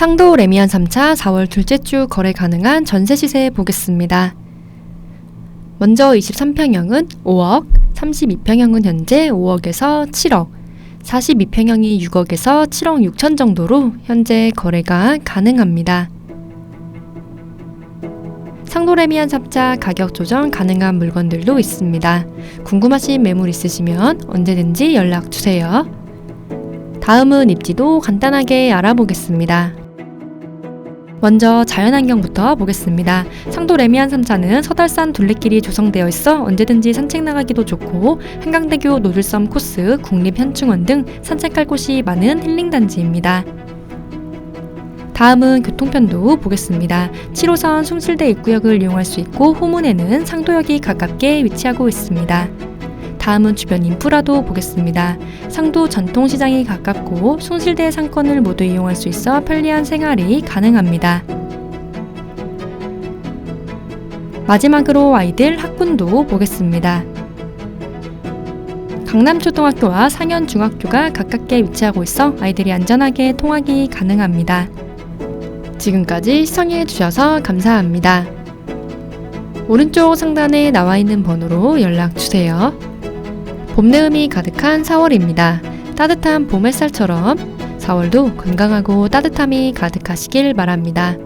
상도 레미안 3차 4월 둘째 주 거래 가능한 전세 시세 보겠습니다. 먼저 23평형은 5억, 32평형은 현재 5억에서 7억, 42평형이 6억에서 7억 6천 정도로 현재 거래가 가능합니다. 상도레미안 삽자 가격 조정 가능한 물건들도 있습니다. 궁금하신 매물 있으시면 언제든지 연락 주세요. 다음은 입지도 간단하게 알아보겠습니다. 먼저 자연환경부터 보겠습니다. 상도 레미안 3차는 서달산 둘레길이 조성되어 있어 언제든지 산책 나가기도 좋고 한강대교 노들섬 코스, 국립현충원 등 산책할 곳이 많은 힐링단지입니다. 다음은 교통편도 보겠습니다. 7호선 숭실대 입구역을 이용할 수 있고 호문에는 상도역이 가깝게 위치하고 있습니다. 다음은 주변 인프라도 보겠습니다. 상도 전통시장이 가깝고 숭실대 상권을 모두 이용할 수 있어 편리한 생활이 가능합니다. 마지막으로 아이들 학군도 보겠습니다. 강남초등학교와 상현중학교가 가깝게 위치하고 있어 아이들이 안전하게 통학이 가능합니다. 지금까지 시청해 주셔서 감사합니다. 오른쪽 상단에 나와 있는 번호로 연락 주세요. 봄내음이 가득한 4월입니다. 따뜻한 봄 햇살처럼 4월도 건강하고 따뜻함이 가득하시길 바랍니다.